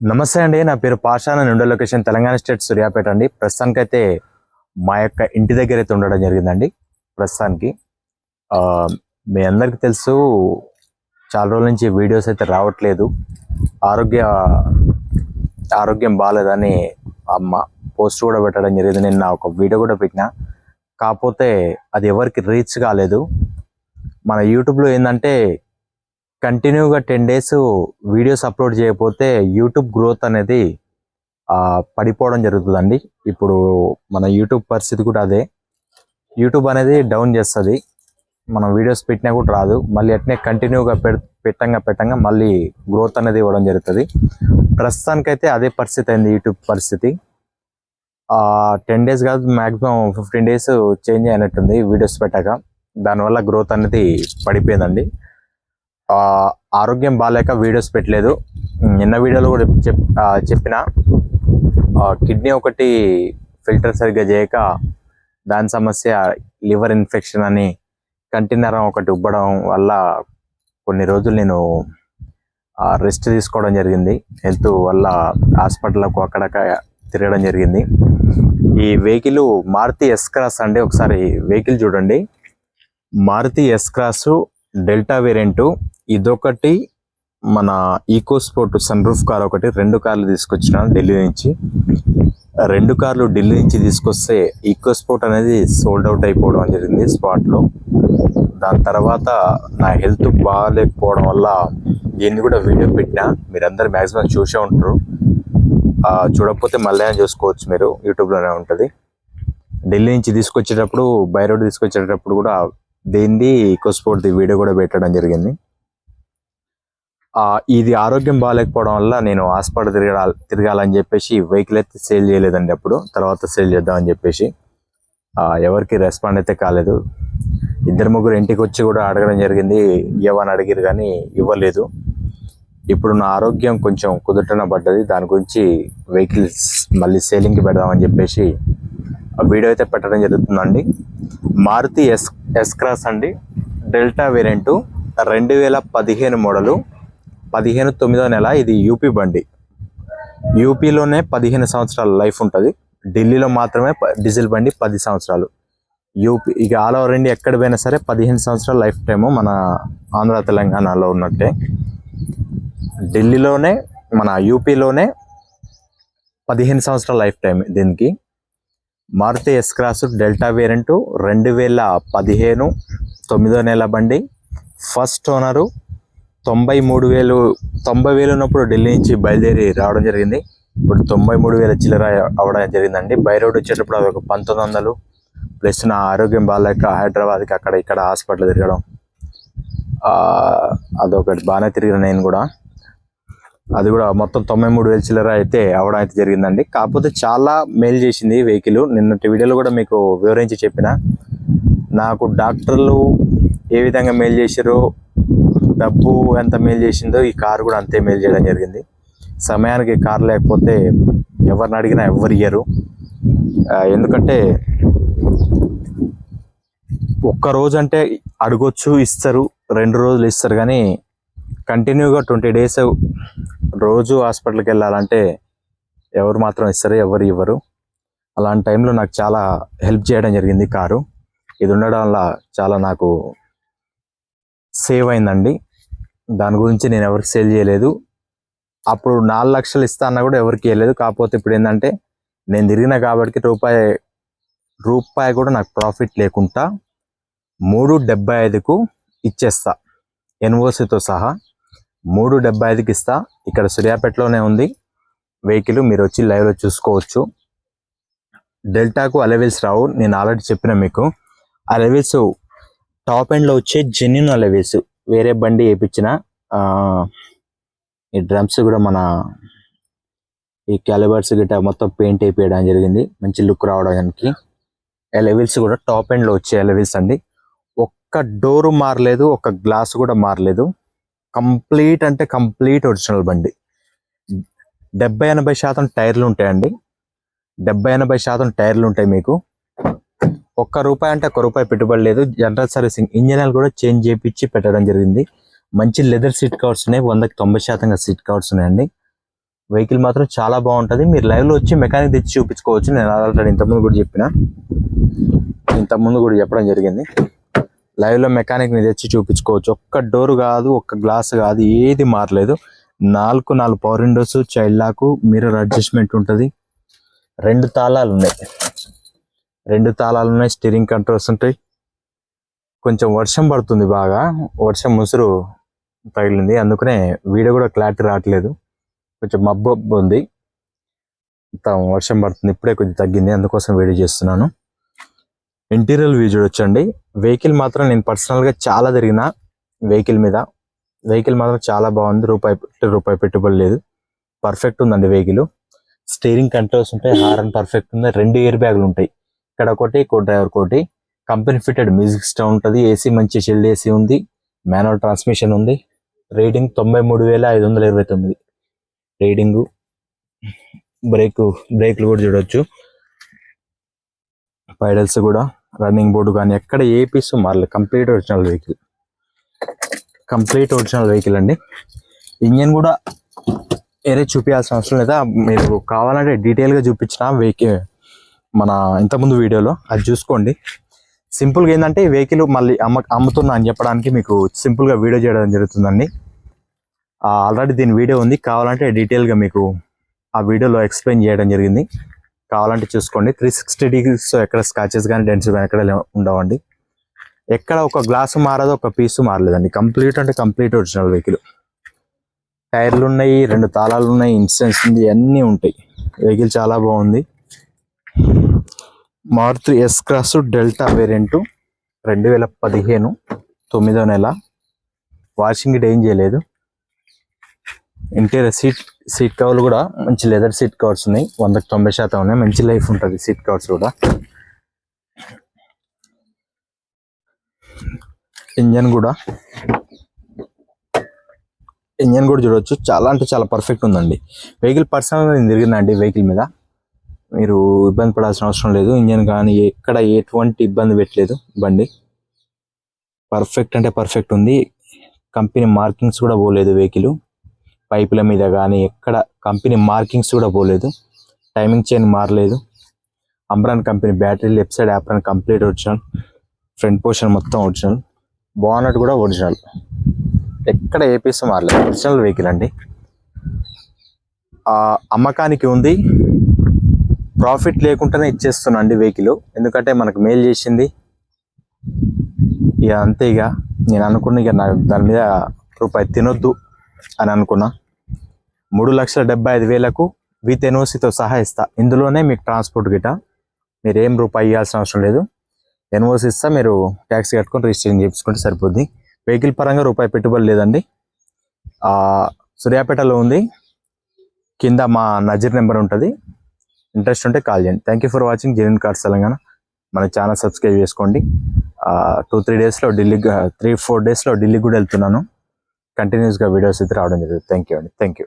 నమస్తే అండి నా పేరు పాషాన నుండో లొకేషన్ తెలంగాణ స్టేట్ సూర్యాపేట అండి. ప్రస్తుతానికైతే మా యొక్క ఇంటి దగ్గర అయితే ఉండడం జరిగిందండి ప్రస్తుతానికి. మీ అందరికీ తెలుసు చాలా రోజుల నుంచి వీడియోస్ అయితే రావట్లేదు. ఆరోగ్య ఆరోగ్యం బాగాలేదని అమ్మ పోస్ట్ కూడా పెట్టడం జరిగింది నేను నా ఒక వీడియో కూడా పెట్టిన. కాకపోతే అది ఎవరికి రీచ్ కాలేదు. మన యూట్యూబ్లో ఏంటంటే కంటిన్యూగా టెన్ డేస్ వీడియోస్ అప్లోడ్ చేయకపోతే యూట్యూబ్ గ్రోత్ అనేది పడిపోవడం జరుగుతుందండి. ఇప్పుడు మన యూట్యూబ్ పరిస్థితి కూడా అదే. యూట్యూబ్ అనేది డౌన్ చేస్తుంది. మనం వీడియోస్ పెట్టినా కూడా రాదు. మళ్ళీ అట్నే కంటిన్యూగా పెడ పెట్టంగా పెట్టంగా మళ్ళీ గ్రోత్ అనేది ఇవ్వడం జరుగుతుంది. ప్రస్తుతానికైతే అదే పరిస్థితి అయింది యూట్యూబ్ పరిస్థితి. టెన్ డేస్ కాదు మ్యాక్సిమం ఫిఫ్టీన్ డేస్ చేంజ్ అయినట్టుంది వీడియోస్ పెట్టాక. దానివల్ల గ్రోత్ అనేది పడిపోయిందండి. ఆరోగ్యం బాగాలేక వీడియోస్ పెట్టలేదు. నిన్న వీడియోలో కూడా చెప్ చెప్పిన. కిడ్నీ ఒకటి ఫిల్టర్ సరిగ్గా చేయక దాని సమస్య లివర్ ఇన్ఫెక్షన్ అని కంటి నరం ఒకటి ఉబ్బడం వల్ల కొన్ని రోజులు నేను రెస్ట్ తీసుకోవడం జరిగింది. హెల్త్ వల్ల హాస్పిటల్కు అక్కడక్క తిరగడం జరిగింది. ఈ వెహికల్ మారుతి ఎస్ క్రాస్ అండి. ఒకసారి వెహికల్ చూడండి. Maruti S Cross Delta variant ఇదొకటి మన EcoSport sun roof car ఒకటి. రెండు కార్లు తీసుకొచ్చినాను ఢిల్లీ నుంచి. రెండు కార్లు ఢిల్లీ నుంచి తీసుకొస్తే ఈకో స్పోర్ట్ అనేది సోల్డ్ అవుట్ అయిపోవడం జరిగింది స్పాట్లో. దాని తర్వాత నా హెల్త్ బాగాలేకపోవడం వల్ల దీన్ని కూడా వీడియో పెట్టిన. మీరందరూ మ్యాక్సిమం చూసే ఉంటారు. చూడకపోతే మళ్ళీ చూసుకోవచ్చు మీరు. యూట్యూబ్లోనే ఉంటుంది. ఢిల్లీ నుంచి తీసుకొచ్చేటప్పుడు బై రోడ్ తీసుకొచ్చేటప్పుడు కూడా దేనిది ఈకో స్పోర్ట్ది వీడియో కూడా పెట్టడం జరిగింది. ఇది ఆరోగ్యం బాగాలేకపోవడం వల్ల నేను హాస్పిటల్ తిరగాల తిరగాలని చెప్పేసి వెహికల్ అయితే సేల్ చేయలేదండి అప్పుడు. తర్వాత సేల్ చేద్దామని చెప్పేసి ఎవరికి రెస్పాండ్ అయితే కాలేదు. ఇద్దరు ముగ్గురు ఇంటికి వచ్చి కూడా అడగడం జరిగింది. ఇవ్వని అడిగారు కానీ ఇవ్వలేదు. ఇప్పుడు నా ఆరోగ్యం కొంచెం కుదుటన పడ్డది. దాని గురించి వెహికల్స్ మళ్ళీ సేలింగ్కి పెడదామని చెప్పేసి ఆ వీడియో అయితే పెట్టడం జరుగుతుందండి. మారుతి ఎస్ ఎస్ క్రాస్ అండి. డెల్టా వేరియంటు రెండు వేల పదిహేను మోడలు. పదిహేను తొమ్మిదో నెల ఇది యూపీ బండి. యూపీలోనే పదిహేను సంవత్సరాల లైఫ్ ఉంటుంది. ఢిల్లీలో మాత్రమే డీజిల్ బండి పది సంవత్సరాలు. యూపీ ఇక ఆల్ ఓవర్ ఇండియా ఎక్కడ పోయినా సరే పదిహేను సంవత్సరాల లైఫ్ టైము మన ఆంధ్ర తెలంగాణలో ఉన్నట్టే. ఢిల్లీలోనే మన యూపీలోనే పదిహేను సంవత్సరాల లైఫ్ టైం దీనికి. Maruti S Cross Delta variant రెండు వేల పదిహేను తొమ్మిదో నెల బండి. ఫస్ట్ ఓనరు తొంభై మూడు వేలు తొంభై వేలు ఉన్నప్పుడు ఢిల్లీ నుంచి బయలుదేరి రావడం జరిగింది. ఇప్పుడు తొంభై మూడు వేల చిల్లర అవ్వడం జరిగిందండి. బై రోడ్ వచ్చేటప్పుడు అది ఒక పంతొమ్మిది వందలు ప్లస్ నా ఆరోగ్యం బాగాలేక హైదరాబాద్కి అక్కడ ఇక్కడ హాస్పిటల్ తిరగడం. అదొకటి బాగానే తిరిగిన నేను కూడా. అది కూడా మొత్తం తొంభై మూడు వేల చిల్లర అయితే అవడం అయితే జరిగిందండి. కాకపోతే చాలా మేలు చేసింది వెహికల్. నిన్నటి వీడియోలో కూడా మీకు వివరించి చెప్పిన. నాకు డాక్టర్లు ఏ విధంగా మేలు చేశారో డబ్బు ఎంత మేలు చేసిందో ఈ కారు కూడా అంతే మేలు చేయడం జరిగింది. సమయానికి కారు లేకపోతే ఎవరిని అడిగినా ఎవరు ఇయ్యరు. ఎందుకంటే ఒక్క రోజు అంటే అడగొచ్చు ఇస్తారు రెండు రోజులు ఇస్తారు కానీ కంటిన్యూగా ట్వంటీ డేస్ రోజు హాస్పిటల్కి వెళ్ళాలంటే ఎవరు మాత్రం ఇస్తారు ఎవరు ఇవ్వరు. అలాంటి టైంలో నాకు చాలా హెల్ప్ చేయడం జరిగింది కారు. ఇది ఉండడం వల్ల చాలా నాకు సేవ్ అయిందండి. దాని గురించి నేను ఎవరికి సేల్ చేయలేదు. అప్పుడు నాలుగు లక్షలు ఇస్తా అన్నా కూడా ఎవరికి ఇవ్వలేదు కాకపోతే ఇప్పుడు ఏంటంటే నేను తిరిగిన కాబట్టి రూపాయి రూపాయి కూడా నాకు ప్రాఫిట్ లేకుండా మూడు డెబ్బై ఐదుకు ఇచ్చేస్తా. ఎన్ఓసితో సహా మూడు డెబ్బై ఐదుకి ఇస్తా. ఇక్కడ సూర్యాపేటలోనే ఉంది. వెహికల్ మీరు వచ్చి లైవ్లో చూసుకోవచ్చు. డెల్టాకు అలెవెల్స్ రావు. నేను ఆల్రెడీ చెప్పిన మీకు. అలెవెల్స్ టాప్ ఎండ్లో వచ్చే జెన్యున్ అలెవెల్స్ వేరే బండి వేయించిన ఈ డ్రమ్స్ కూడా మన ఈ క్యాలిబర్స్ గిట్ట మొత్తం పెయింట్ వేయించడం జరిగింది. మంచి లుక్ రావడానికి. లెవెల్స్ కూడా టాప్ ఎండ్లో వచ్చే లెవెల్స్ అండి. ఒక్క డోరు మారలేదు ఒక్క గ్లాస్ కూడా మారలేదు. కంప్లీట్ అంటే కంప్లీట్ ఒరిజినల్ బండి. డెబ్బై ఎనభై శాతం టైర్లు ఉంటాయండి. డెబ్బై ఎనభై శాతం టైర్లు ఉంటాయి మీకు. ఒక్క రూపాయి అంటే ఒక్క రూపాయి పెట్టుబడి లేదు. జనరల్ సర్వీసింగ్ ఇంజన్ ఆయిల్ కూడా చేంజ్ చేయించి పెట్టడం జరిగింది. మంచి లెదర్ సీట్ కవర్స్ ఉన్నాయి. వందకి తొంభై శాతంగా సీట్ కవర్స్ ఉన్నాయండి. వెహికల్ మాత్రం చాలా బాగుంటుంది. మీరు లైవ్లో వచ్చి మెకానిక్ తెచ్చి చూపించుకోవచ్చు. నేను ఆల్రెడీ ఇంతకుముందు కూడా చెప్పిన. ఇంతకుముందు కూడా చెప్పడం జరిగింది. లైవ్లో మెకానిక్ని తెచ్చి చూపించుకోవచ్చు. ఒక్క డోర్ కాదు ఒక్క గ్లాస్ కాదు ఏది మారలేదు. నాలుగు నాలుగు power windows child lock mirror adjustment ఉంటుంది. రెండు తాళాలు ఉన్నాయి. రెండు తాళాలు ఉన్నాయి స్టీరింగ్ కంట్రోల్స్ ఉంటాయి. కొంచెం వర్షం పడుతుంది బాగా. వర్షం ముసురు తగిలింది. అందుకనే వీడియో కూడా క్లారిటీ రావట్లేదు. కొంచెం మబ్బు మబ్బు ఉంది వర్షం పడుతుంది. ఇప్పుడే కొంచెం తగ్గింది. అందుకోసం వీడియో చేస్తున్నాను. ఇంటీరియర్ వ్యూ చూడొచ్చండి. వెహికల్ మాత్రం నేను పర్సనల్గా చాలా తిరిగిన వెహికల్ మీద. వెహికల్ మాత్రం చాలా బాగుంది. రూపాయి రూపాయి పెట్టుబడి లేదు. పర్ఫెక్ట్ ఉందండి వెహికల్ స్టీరింగ్ కంట్రోల్స్ ఉంటాయి. హారన్ పర్ఫెక్ట్ ఉంది. రెండు ఇయర్ బ్యాగులు ఉంటాయి. ఇక్కడ ఒకటి కో డ్రైవర్ ఒకటి. కంపెనీ ఫిటెడ్ మ్యూజిక్ సిస్టమ్ ఉంటుంది. ఏసీ మంచి చిల్డ్ ఏసీ ఉంది. మాన్యువల్ ట్రాన్స్మిషన్ ఉంది. రేటింగ్ తొంభై మూడు వేల ఐదు వందల ఇరవై తొమ్మిది. రేటింగు బ్రేక్ బ్రేక్లు కూడా చూడొచ్చు. పైడల్స్ కూడా రన్నింగ్ బోర్డు కానీ ఎక్కడ ఏ పీస్ మారలేదు. Complete original vehicle. Complete original vehicle అండి. ఇంజన్ కూడా వేరే చూపించాల్సిన అవసరం లేదా? మీరు కావాలంటే డీటెయిల్గా చూపించిన వెహికల్ మన ఇంతకుముందు వీడియోలో అది చూసుకోండి. సింపుల్గా ఏంటంటే ఈ వెహికల్ మళ్ళీ అమ్మ అమ్ముతున్నా అని చెప్పడానికి మీకు సింపుల్గా వీడియో చేయడం జరుగుతుందండి. ఆల్రెడీ దీని వీడియో ఉంది. కావాలంటే డీటెయిల్గా మీకు ఆ వీడియోలో ఎక్స్ప్లెయిన్ చేయడం జరిగింది. కావాలంటే చూసుకోండి. త్రీ సిక్స్టీ డిగ్రీస్ ఎక్కడ స్కాచెస్ కానీ డెన్స్ కానీ ఎక్కడ ఉండవండి. ఎక్కడ ఒక గ్లాసు మారదు ఒక పీసు మారలేదండి. కంప్లీట్ అంటే కంప్లీట్ ఒరిజినల్ వెహికల్ టైర్లు ఉన్నాయి రెండు తాళాలు ఉన్నాయి ఇన్సూరెన్స్ ఉంది అన్నీ ఉంటాయి. వెహికల్ చాలా బాగుంది. Maruti S Cross Delta variant రెండు వేల పదిహేను తొమ్మిదో నెల. వాషింగ్ ఏం చేయలేదు. ఇంటీరియర్ సీట్ సీట్ కవర్లు కూడా మంచి లెదర్ సీట్ కవర్స్ ఉన్నాయి. వందకు తొంభై శాతం ఉన్నాయి. మంచి లైఫ్ ఉంటుంది సీట్ కవర్స్ కూడా. ఇంజన్ కూడా. ఇంజన్ కూడా చూడొచ్చు. చాలా అంటే చాలా పర్ఫెక్ట్ ఉందండి. వెహికల్ పర్సనల్గా నేను తిరిగినండి వెహికల్ మీద. మీరు ఇబ్బంది పడాల్సిన అవసరం లేదు. ఇంజన్ కానీ ఎక్కడ ఎటువంటి ఇబ్బంది పెట్టలేదు బండి. పర్ఫెక్ట్ అంటే పర్ఫెక్ట్ ఉంది. కంపెనీ మార్కింగ్స్ కూడా పోలేదు వెహికల్. పైపుల మీద కానీ ఎక్కడ కంపెనీ మార్కింగ్స్ కూడా పోలేదు. టైమింగ్ చైన్ మారలేదు. Amaron company battery left side apron complete original. Front portion మొత్తం ఒరిజినల్. బానట్ కూడా ఒరిజినల్. ఎక్కడ ఏ పీస్ మారలేదు. ఒరిజినల్ వెహికల్ అండి. అమ్మకానికి ఉంది. ప్రాఫిట్ లేకుండానే ఇచ్చేస్తున్నా అండి వెహికల్. ఎందుకంటే మనకు మెయిల్ చేసింది. ఇక అంతే ఇక. నేను అనుకున్న ఇక నాకు దాని మీద రూపాయి తినొద్దు అని అనుకున్నా. మూడు లక్షల డెబ్బై ఐదు వేలకు విత్ ఎన్ఓసితో సహా ఇస్తా. ఇందులోనే మీకు ట్రాన్స్పోర్ట్ గిట. మీరు ఏం రూపాయి ఇవ్వాల్సిన అవసరం లేదు. ఎన్ఓసి ఇస్తా మీరు ట్యాక్సీ కట్టుకొని రిజిస్ట్రేషన్ చేయించుకుంటే సరిపోద్ది. వెహికల్ పరంగా రూపాయి పెట్టుబడి లేదండి. సూర్యాపేటలో ఉంది. కింద మా నజర్ నెంబర్ ఉంటుంది. ఇంట్రెస్ట్ ఉంటే కాల్ చేయండి. Thank you for watching genuine cars Telangana మన ఛానల్ సబ్స్క్రైబ్ చేసుకోండి. టూ త్రీ డేస్లో ఢిల్లీ త్రీ ఫోర్ డేస్లో ఢిల్లీ కూడా వెళ్తున్నాను. కంటిన్యూస్గా వీడియోస్ అయితే రావడం జరుగుతుంది. థ్యాంక్ యూ అండి. Thank you